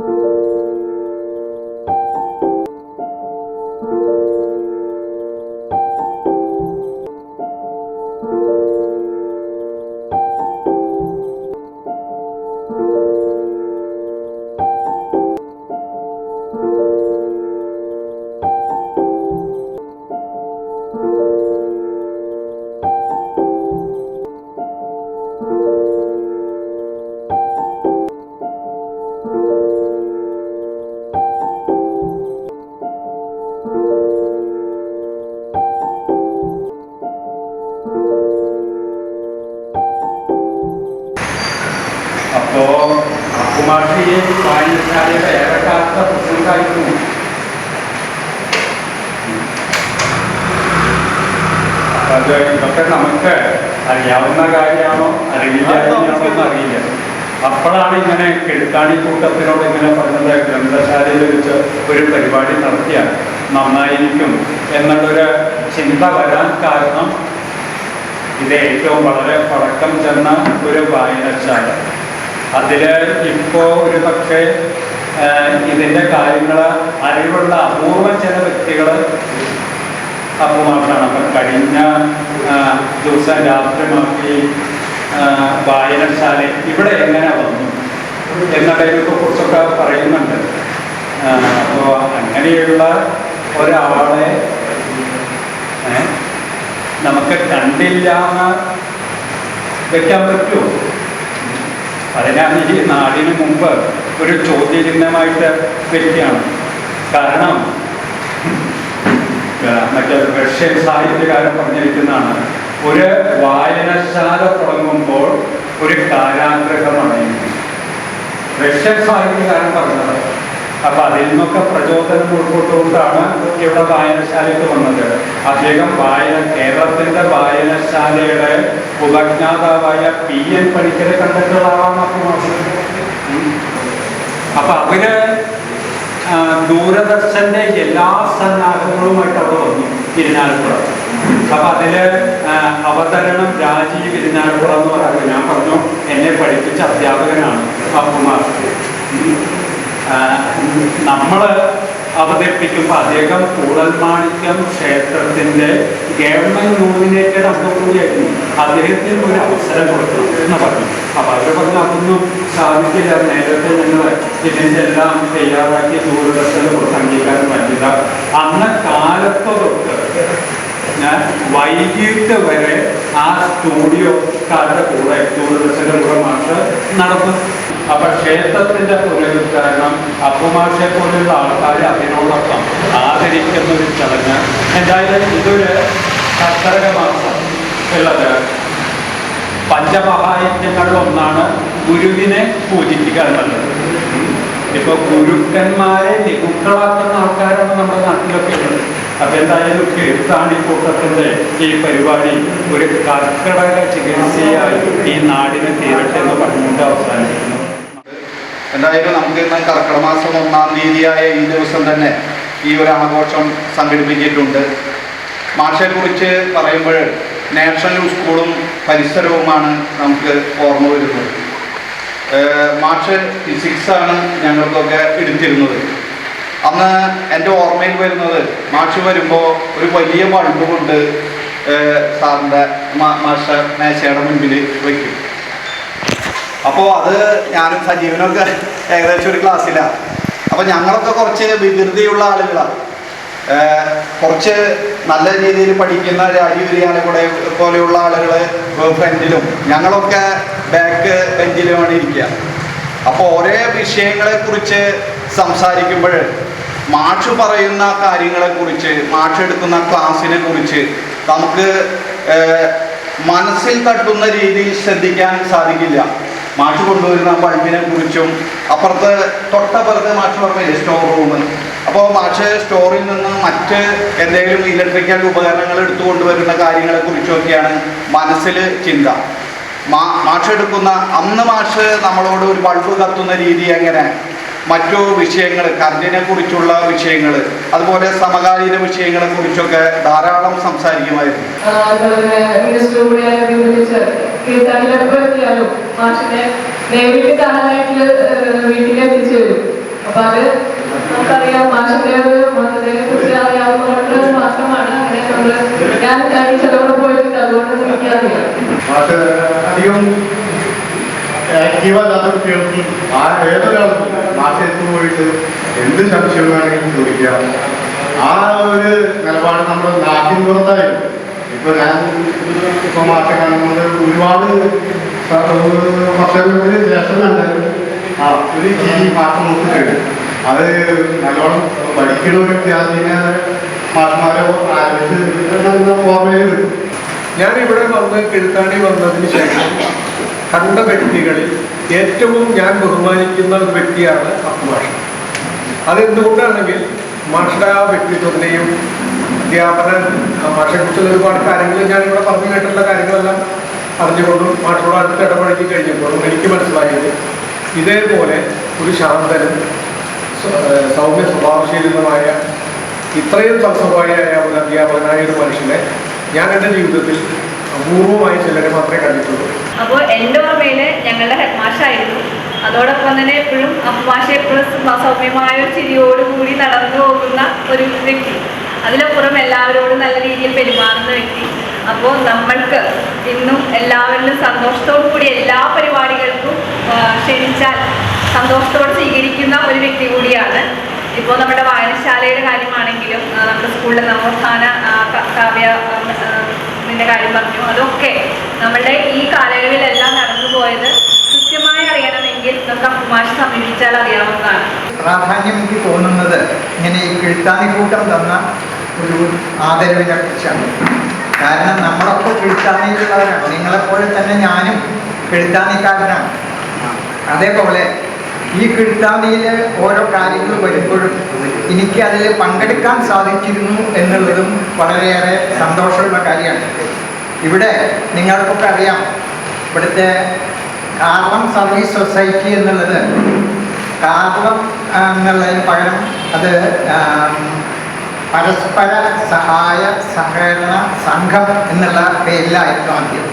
അപ്പോ കുമാരി വായനശാലയുടെ ഏറെക്കാലത്ത പ്രസംഗമായിരുന്നു അത് ഇതൊക്കെ നമുക്ക് അറിയാവുന്ന കാര്യമാണോ? അറിയില്ലാണോ എന്ന് അറിയില്ല. അപ്പോഴാണ് ഇങ്ങനെ കിഴുത്താണി കൂട്ടത്തിനോട് ഇങ്ങനെ പറഞ്ഞത് ഗ്രന്ഥശാലയിൽ വെച്ച് ഒരു പരിപാടി നടത്തിയാൽ നന്നായിരിക്കും എന്നുള്ളൊരു ചിന്ത വരാൻ കാരണം ഇത് ഏറ്റവും വളരെ പഴക്കം ചെന്ന ഒരു വായനശാല. അതിൽ ഇപ്പോൾ ഒരു പക്ഷേ ഇതിന്റെ കാര്യങ്ങൾ അറിവുള്ള അപൂർവം ചില വ്യക്തികൾ അപ്പുമാർക്കാണ് അപ്പം കഴിഞ്ഞ ദിവസം രാത്രി മാറ്റി വായനശാല ഇവിടെ എങ്ങനെ വന്നു എന്നതിനെ കുറിച്ചൊക്കെ പറയുന്നുണ്ട്. അപ്പോൾ അങ്ങനെയുള്ള ഒരാളെ നമുക്ക് കണ്ടില്ല എന്ന് വെക്കാൻ പറ്റുമോ? അതിനാണ് ഈ നാടിന് മുമ്പ് ഒരു ചോദ്യചിഹ്നമായിട്ട് വ്യക്തിയാണ് കാരണം മറ്റേ റഷ്യൻ സാഹിത്യകാരൻ പറഞ്ഞിരിക്കുന്നതാണ് ഒരു വായനശാല തുടങ്ങുമ്പോൾ ഒരു കാരാഗ്രഹമാണ്. റഷ്യൻ സാഹിത്യകാരൻ പറഞ്ഞത് അപ്പൊ അതിൽ നിന്നൊക്കെ പ്രചോദനം ഉൾക്കൊണ്ടുകൊണ്ടാണ് ഇവിടെ വായനശാലയ്ക്ക് വന്നത്. അദ്ദേഹം വായന കേരളത്തിന്റെ വായനശാലയുടെ ഉപജ്ഞാതാവായ പി എൻ പണിക്കരെ കണ്ടിട്ടുള്ള അപ്പൊ അപ്പൊ അവർ ദൂരദർശന്റെ എല്ലാ സന്നാഹങ്ങളുമായിട്ട് അവിടെ വന്നു തിരുനാലപ്പുറം. അപ്പൊ അതിൽ അവതരണം രാജീവ് തിരുനാലപ്പുറം എന്ന് പറയുന്നത്. ഞാൻ പറഞ്ഞു എന്നെ പഠിപ്പിച്ച അധ്യാപകനാണ് അപ്പുമാർ നമ്മൾ അവതരിപ്പിക്കുമ്പോൾ അദ്ദേഹം കൂടൽമാണിക്യം ക്ഷേത്രത്തിന്റെ ഗവൺമെന്റ് നോമിനേറ്റഡ് അംഗം കൂടിയായിരുന്നു അദ്ദേഹത്തിന് ഒരു അവസരം കൊടുക്കണം എന്ന് പറഞ്ഞു. അപ്പൊ അവർ പറഞ്ഞു അതൊന്നും സാധിക്കില്ല. നേരത്തെ ഞങ്ങൾ ഇതിന്റെ എല്ലാം തയ്യാറാക്കി ദൂരദർശനം കൊടുത്ത് അംഗീകാരം പറ്റില്ല. അന്ന് കാലത്ത് തൊട്ട് ഞാൻ വൈകിട്ട് വരെ ആ സ്റ്റുഡിയോക്കാരുടെ കൂടെ ദൂരദർശനം കൂടെ മാഷ് നടന്നു. അപ്പൊ ക്ഷേത്രത്തിന്റെ പുനരുദ്ധാരണം അപ്പുമാഷെ പോലുള്ള ആൾക്കാർ അതിനോടൊപ്പം ആദരിക്കുന്ന ഒരു ചടങ്ങ്. എന്തായാലും ഇതൊരു കർക്കടക മാസം ഉള്ളത്. പഞ്ചമഹായജ്ഞങ്ങളിൽ ഒന്നാണ് ഗുരുവിനെ പൂജിക്കുക എന്നുള്ളത്. ഇപ്പൊ ഗുരുക്കന്മാരെ നികുക്കളാക്കുന്ന ആൾക്കാരാണ് നമ്മുടെ നാട്ടിലൊക്കെ ഉള്ളത്. അപ്പൊ എന്തായാലും കീർത്താണി കൂട്ടത്തിന്റെ ഈ പരിപാടി ഒരു കർക്കിടക ചികിത്സയായി ഈ നാടിന് തീരട്ടെ എന്ന് പറഞ്ഞുകൊണ്ട് അവസാനിക്കുന്നു. എന്തായാലും നമുക്ക് ഇന്ന് കർക്കിടക മാസം ഒന്നാം തീയതിയായ ഈ ദിവസം തന്നെ ഈ ഒരു ആഘോഷം സംഘടിപ്പിച്ചിട്ടുണ്ട്. മാഷെക്കുറിച്ച് പറയുമ്പോൾ നാഷണൽ സ്കൂളും പരിസരവുമാണ് നമുക്ക് ഓർമ്മ വരുന്നത്. മാർച്ച് ഫിസിക്സാണ് ഞങ്ങൾക്കൊക്കെ എടുത്തിരുന്നത്. അന്ന് എന്റെ ഓർമ്മയിൽ വരുന്നത് മാഷ് വരുമ്പോൾ ഒരു വലിയ ബൾബ് കൊണ്ട് സാറിന്റെ മാഷ മേശയുടെ മുൻപിൽ വയ്ക്കും അപ്പോൾ അത് ഞാനും സജീവനൊക്കെ ഏകദേശം ഒരു ക്ലാസ്സിലാണ് അപ്പോൾ ഞങ്ങളൊക്കെ കുറച്ച് വികൃതിയുള്ള ആളുകളാണ് കുറച്ച് നല്ല രീതിയിൽ പഠിക്കുന്ന രാജീവ് വിരിയാനെ കൂടെ പോലെയുള്ള ആളുകൾ ഫ്രണ്ടിലും ഞങ്ങളൊക്കെ ബാക്ക് ബെഞ്ചിലുമാണ് ഇരിക്കുക അപ്പോൾ ഓരോ വിഷയങ്ങളെക്കുറിച്ച് സംസാരിക്കുമ്പോൾ മാഷ് പറയുന്ന കാര്യങ്ങളെക്കുറിച്ച് മാഷ് എടുക്കുന്ന ക്ലാസ്സിനെ കുറിച്ച് നമുക്ക് മനസ്സിൽ തട്ടുന്ന രീതിയിൽ ശ്രദ്ധിക്കാൻ സാധിക്കില്ല. മാഷ് കൊണ്ടുവരുന്ന ബൾബിനെ കുറിച്ചും അപ്പുറത്ത് തൊട്ടപ്പുറത്ത് മാഷ് പറഞ്ഞ സ്റ്റോർ റൂം അപ്പോൾ മാഷ് സ്റ്റോറിൽ നിന്ന് മറ്റ് എന്തെങ്കിലും ഇലക്ട്രിക്കൽ ഉപകരണങ്ങൾ എടുത്തു കൊണ്ടുവരുന്ന കാര്യങ്ങളെ കുറിച്ചൊക്കെയാണ് മനസ്സിൽ ചിന്ത. മാ മാഷെടുക്കുന്ന അന്ന് മാഷ് നമ്മളോട് ഒരു ബൾബ് കത്തുന്ന രീതി എങ്ങനെ? മറ്റു വിഷയങ്ങൾ കറണ്ടിനെ കുറിച്ചുള്ള വിഷയങ്ങൾ അതുപോലെ സമകാലീന വിഷയങ്ങളെ കുറിച്ചൊക്കെ ധാരാളം സംസാരിക്കുമായിരുന്നു. ഇൻഡസ്ട്രി കൂടി അനുബന്ധിച്ച് കീർത്തനിലൊക്കെ എത്തിയാലും മാഷിനെ നേരിട്ട് കാണാനായിട്ട് വീട്ടിലെത്തിച്ചു വരും അപ്പൊ അത് നമുക്കറിയാം മാഷിന്റെ ഒരു മതത്തിനെ കുറിച്ച് അറിയാവുന്നതുകൊണ്ട് മാത്രമാണ്. അങ്ങനെ നമ്മൾ ഞാൻ ടീച്ചറോട് പോയിട്ടുണ്ട്. അതുകൊണ്ട് എനിക്കറിയാം അത് എന്ത് സംശയം വേണമെങ്കിലും ചോദിക്കാം ആ ഒരു നിലപാട് നമ്മുടെ നാട്ടിൻ പുറത്തായി ഇപ്പൊ ഞാൻ ഇപ്പൊ മാറ്റ കാണുന്നത് ഒരുപാട് വർഷങ്ങൾക്ക് ശേഷം കണ്ടത് ആ അത് നല്ലോണം പഠിക്കുന്ന ഒരു വിദ്യാർത്ഥിനെ ഇവിടെ വന്ന് കിഴുത്താണി വന്നതിന് ശേഷം കണ്ട വ്യക്തികളിൽ ഏറ്റവും ഞാൻ ബഹുമാനിക്കുന്ന ഒരു വ്യക്തിയാണ് അപ്പുമാഷ അതെന്തുകൊണ്ടാണെങ്കിൽ മാഷയുടെ ആ വ്യക്തിത്വത്തിനെയും അധ്യാപന മാഷയെക്കുറിച്ചുള്ള ഒരുപാട് കാര്യങ്ങൾ ഞാൻ ഇവിടെ പറഞ്ഞു കേട്ടിട്ടുള്ള കാര്യങ്ങളെല്ലാം അറിഞ്ഞുകൊണ്ടും മാഷോട് അടുത്ത് ഇടപഴകി കഴിഞ്ഞപ്പോഴും എനിക്ക് മനസ്സിലായത് ഇതേപോലെ ഒരു ശാന്തനും സൗമ്യ സ്വഭാവശീലിതമായ ഇത്രയും സൽസ്വഭാവിയായ ഒരു അധ്യാപകനായ ഒരു മനുഷ്യനെ ഞാൻ എന്റെ ജീവിതത്തിൽ അപൂർവമായി ചിലരെ മാത്രമേ കണ്ടിട്ടുള്ളൂ. അപ്പോൾ എന്റെ ഓർമ്മയിൽ ഞങ്ങളുടെ ഹെഡ് മാഷായിരുന്നു അതോടൊപ്പം തന്നെ എപ്പോഴും അപ്പമാഷ എപ്പോഴും സൗമ്യമായ ഒരു ചിരിയോടുകൂടി നടന്നു പോകുന്ന ഒരു വ്യക്തി. അതിലപ്പുറം എല്ലാവരോടും നല്ല രീതിയിൽ പെരുമാറുന്ന വ്യക്തി. അപ്പോൾ നമ്മൾക്ക് ഇന്നും എല്ലാവരിലും സന്തോഷത്തോടു കൂടി എല്ലാ പരിപാടികൾക്കും ക്ഷണിച്ചാൽ സന്തോഷത്തോടെ സ്വീകരിക്കുന്ന ഒരു വ്യക്തി കൂടിയാണ്. ഇപ്പോൾ നമ്മുടെ വായനശാലയുടെ കാര്യമാണെങ്കിലും നമ്മുടെ സ്കൂളിലെ നവോത്ഥാന കാവ്യ ഇതിന്റെ കാര്യം പറഞ്ഞു. അതൊക്കെ നമ്മളുടെ ഈ കാലയളവിലെല്ലാം നടന്നു പോയത് കൃത്യമായി അറിയണമെങ്കിൽ നമുക്ക് അപ്പുമാഷ് സമീപിച്ചാൽ അറിയാവുന്നതാണ്. പ്രാധാന്യം എനിക്ക് തോന്നുന്നത് ഇങ്ങനെ ഈ കിഴുത്താണിക്കൂട്ടം തന്ന ഒരു ആദരവിനെ കുറിച്ചാണ്. കാരണം നമ്മളൊക്കെ കിഴുത്താണിയിലുള്ളവരാണ് നിങ്ങളെപ്പോലെ തന്നെ ഞാനും കിഴുത്താണിക്കാരനാണ് അതേപോലെ ഈ കിട്ടാമിയിൽ ഓരോ കാര്യങ്ങൾ വരുമ്പോഴും എനിക്ക് അതിൽ പങ്കെടുക്കാൻ സാധിച്ചിരുന്നു എന്നുള്ളതും വളരെയേറെ സന്തോഷമുള്ള കാര്യമാണ്. ഇവിടെ നിങ്ങൾക്കൊക്കെ അറിയാം ഇവിടുത്തെ കാർവം സർവീസ് സൊസൈറ്റി എന്നുള്ളത് കാർവം എന്നുള്ളതിന് പകരം അത് പരസ്പര സഹായ സഹകരണ സംഘം എന്നുള്ള പേരിലായിരുന്നു ആദ്യം.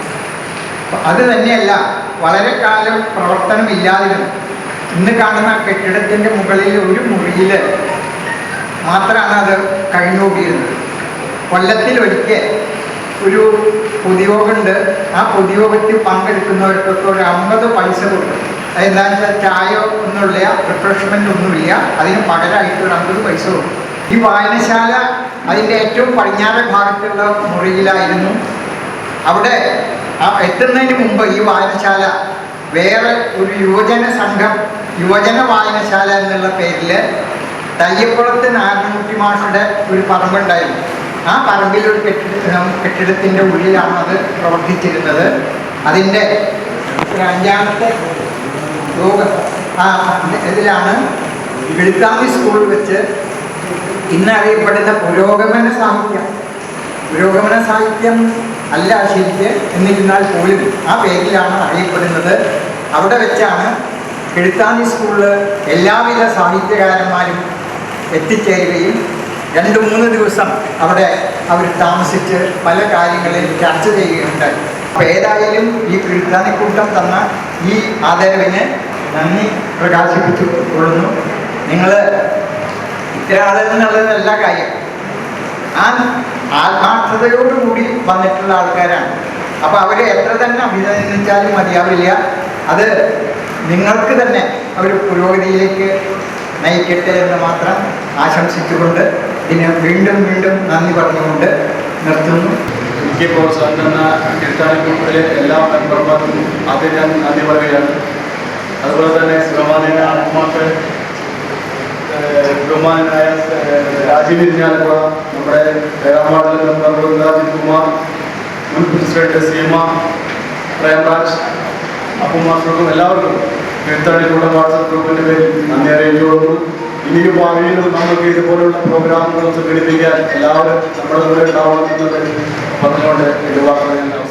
അത് തന്നെയല്ല വളരെ കാലം പ്രവർത്തനമില്ലാതിരുന്നു. ഇന്ന് കാണുന്ന കെട്ടിടത്തിന്റെ മുകളിൽ ഒരു മുറിയിൽ മാത്രമാണ് അത് കഴിഞ്ഞുകൂടിയിരുന്നത്. കൊല്ലത്തിൽ ഒരിക്കൽ ഒരു പൊതുയോഗമുണ്ട്. ആ പൊതുയോഗത്തിൽ പങ്കെടുക്കുന്നവർക്കൊക്കെ ഒരു അമ്പത് പൈസ കൊടുക്കും. അതെന്താണെന്ന് വെച്ചാൽ ചായ ഒന്നുമില്ല റിഫ്രഷ്മെന്റ് ഒന്നുമില്ല. അതിന് പകരമായിട്ട് ഒരു അമ്പത് പൈസ കൊടുക്കും. ഈ വായനശാല അതിന്റെ ഏറ്റവും പടിഞ്ഞാറൻ ഭാഗത്തുള്ള മുറിയിലായിരുന്നു. അവിടെ എത്തുന്നതിന് മുമ്പ് ഈ വായനശാല വേറെ ഒരു യുവജന സംഘം യുവജന വായനശാല എന്നുള്ള പേരിൽ തയ്യക്കുളത്ത് നാരായണകുട്ടി മാഷുടെ ഒരു പറമ്പുണ്ടായിരുന്നു. ആ പറമ്പിൽ ഒരു കെട്ടിട കെട്ടിടത്തിന്റെ ഉള്ളിലാണ് അത് പ്രവർത്തിച്ചിരുന്നത്. അതിന്റെ അഞ്ചാമത്തെ ലോക ആ ഇതിലാണ് വെളുത്താമി സ്കൂൾ വെച്ച് ഇന്നറിയപ്പെടുന്ന പുരോഗമന സാഹിത്യം. പുരോഗമന സാഹിത്യം അല്ല ശരിക്ക് എന്നിരുന്നാൽ പോലും ആ പേരിലാണ് അറിയപ്പെടുന്നത്. അവിടെ വെച്ചാണ് എഴുത്താനി സ്കൂളിൽ എല്ലാവിധ സാഹിത്യകാരന്മാരും എത്തിച്ചേരുകയും രണ്ട് മൂന്ന് ദിവസം അവിടെ അവർ താമസിച്ച് പല കാര്യങ്ങളിൽ ചർച്ച ചെയ്യുകയുണ്ടായി അപ്പോൾ ഏതായാലും ഈ കിഴുത്താനിക്കൂട്ടം തന്ന ഈ ആദരവിന് നന്ദി പ്രകാശിപ്പിച്ചു കൊള്ളുന്നു. നിങ്ങൾ ഇത്ര ആളുകളെന്നുള്ളതല്ല കാര്യം. ആ ആത്മാർത്ഥതയോടുകൂടി വന്നിട്ടുള്ള ആൾക്കാരാണ്. അപ്പോൾ അവരെ എത്ര തന്നെ അഭിനന്ദിച്ചാലും മതിയാവില്ല അത് നിങ്ങൾക്ക് തന്നെ അവർ പുരോഗതിയിലേക്ക് നയിക്കട്ടെ എന്ന് മാത്രം ആശംസിച്ചുകൊണ്ട് ഇതിന് വീണ്ടും വീണ്ടും നന്ദി പറഞ്ഞുകൊണ്ട് നിർത്തുന്നു. എനിക്ക് പ്രോത്സാഹനം കീർത്താനക്കൂട്ടത്തിലെ എല്ലാ മെമ്പർമാർക്കും ആദ്യം ഞാൻ നന്ദി പറയുകയാണ്. അതുപോലെ തന്നെ ബഹുമാനായ ആത്മാക്കൾ ബഹുമാനായ രാജീവ് ഇരിഞ്ഞാലക്കുള നമ്മുടെ ഏഴാം വാർഡിലെ മെമ്പർ രാജീവ് കുമാർ മുൻ പ്രസിഡന്റ് സീമ പ്രേംരാജ് അപ്പുമാർക്കും എല്ലാവർക്കും കീർത്താനിക്കൂട്ടം വാട്സപ്പ് ഗ്രൂപ്പിന്റെ പേരിൽ നന്ദി അറിയിച്ചുകൊണ്ടു ഇനിയും ഭാവിയിൽ നമുക്ക് ഇതുപോലുള്ള പ്രോഗ്രാമുകൾ സംഘടിപ്പിക്കാൻ എല്ലാവരും നമ്മുടെ കൂടെ ഉണ്ടാവണമെന്നത് പറഞ്ഞുകൊണ്ട് ഇത് വാർത്ത